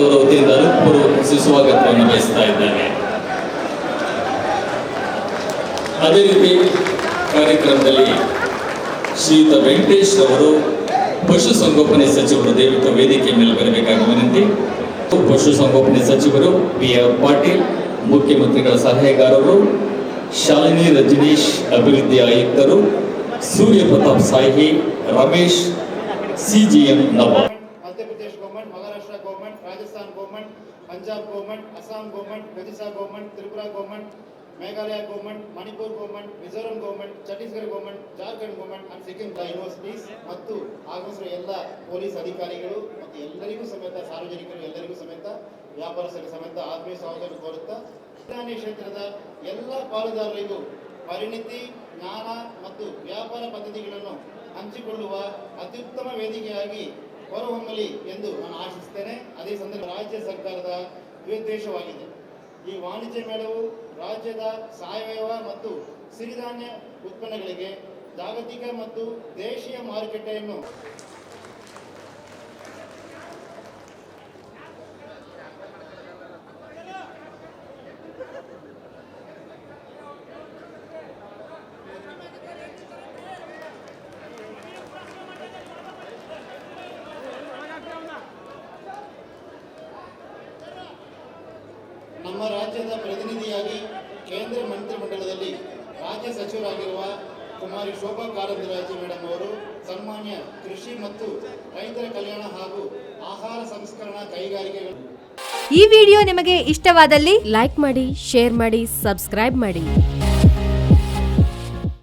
ಸರ್ಕಾರದವರ ವತಿಯಿಂದ ಹೃತ್ಪೂರ್ವಕ ಸುಸ್ವಾಗತವನ್ನು ಬಯಸ್ತಾ ಇದ್ದೇನೆ ಅದೇ ರೀತಿ ಕಾರ್ಯಕ್ರಮದಲ್ಲಿ ಶ್ರೀಯುತ ವೆಂಕಟೇಶ್ ಅವರು ಪಶುಸಂಗೋಪನೆ ಸಚಿವರು ದಯವಿಟ್ಟು ವೇದಿಕೆ ಮೇಲೆ ಬರಬೇಕಾಗಿ ವಿನಂತಿ. ಪಶುಸಂಗೋಪನೆ ಸಚಿವರು ಬಿ ಆರ್ ಪಾಟೀಲ್, ಮುಖ್ಯಮಂತ್ರಿಗಳ ಸಲಹೆಗಾರರು, ಶಾಲಿನಿ ರಜನೀಶ್ ಅಭಿವೃದ್ಧಿ ಆಯುಕ್ತರು Surya Pratap Sahi, Ramesh CGM Nawab government Maharashtra government Rajasthan government Punjab government Assam government Odisha government Tripura government Meghalaya government Manipur government Mizoram government Chhattisgarh government Jharkhand government and Sikkim universities ಮತ್ತು ಆಗಮಿಸಿರುವ ಎಲ್ಲ police ಅಧಿಕಾರಿಗಳು ಮತ್ತು ಎಲ್ಲರಿಗೂ ಸಮೇತ, ಸಾರ್ವಜನಿಕರು ಎಲ್ಲರಿಗೂ ಸಮೇತ ವ್ಯಾಪಾರಸ್ಥರಿಗೆ ಸಮೇತ ಆತ್ಮೀಯ ಸಹೋದರ ಕೋರುತ್ತಾ ಪ್ರಧಾನಿ ಕ್ಷೇತ್ರದ ಎಲ್ಲ ಪಾಲುದಾರರಿಗೂ ಪರಿಣಿತಿ, ಜ್ಞಾನ ಮತ್ತು ವ್ಯಾಪಾರ ಪದ್ಧತಿಗಳನ್ನು ಹಂಚಿಕೊಳ್ಳುವ ಅತ್ಯುತ್ತಮ ವೇದಿಕೆಯಾಗಿ ಹೊರಹೊಮ್ಮಲಿ ಎಂದು ನಾನು ಆಶಿಸುತ್ತೇನೆ ಅದೇ ಸಂದರ್ಭ ರಾಜ್ಯ ಸರ್ಕಾರದ ದುರುದ್ದೇಶವಾಗಿದೆ ಈ ವಾಣಿಜ್ಯ ಮೇಳವು ರಾಜ್ಯದ ಸಾವಯವ ಮತ್ತು ಸಿರಿಧಾನ್ಯ ಉತ್ಪನ್ನಗಳಿಗೆ ಜಾಗತಿಕ ಮತ್ತು ದೇಶೀಯ ಮಾರುಕಟ್ಟೆಯನ್ನು ನಮ್ಮ ರಾಜ್ಯದ ಪ್ರತಿನಿಧಿಯಾಗಿ ಕೇಂದ್ರ ಮಂತ್ರಿಮಂಡಲದಲ್ಲಿ ರಾಜ್ಯ ಸಚಿವರಾಗಿರುವ ಕುಮಾರಿ ಶೋಭಾ ಕಾರಂದ್ರಾಜೆ ಮೇಡಮ್ ಅವರು ಸನ್ಮಾನ್ಯ ಕೃಷಿ ಮತ್ತು ರೈತರ ಕಲ್ಯಾಣ ಹಾಗೂ ಆಹಾರ ಸಂಸ್ಕರಣಾ ಕೈಗಾರಿಕೆಗಳು. ಈ ವಿಡಿಯೋ ನಿಮಗೆ ಇಷ್ಟವಾದಲ್ಲಿ ಲೈಕ್ ಮಾಡಿ, ಶೇರ್ ಮಾಡಿ, ಸಬ್ಸ್ಕ್ರೈಬ್ ಮಾಡಿ.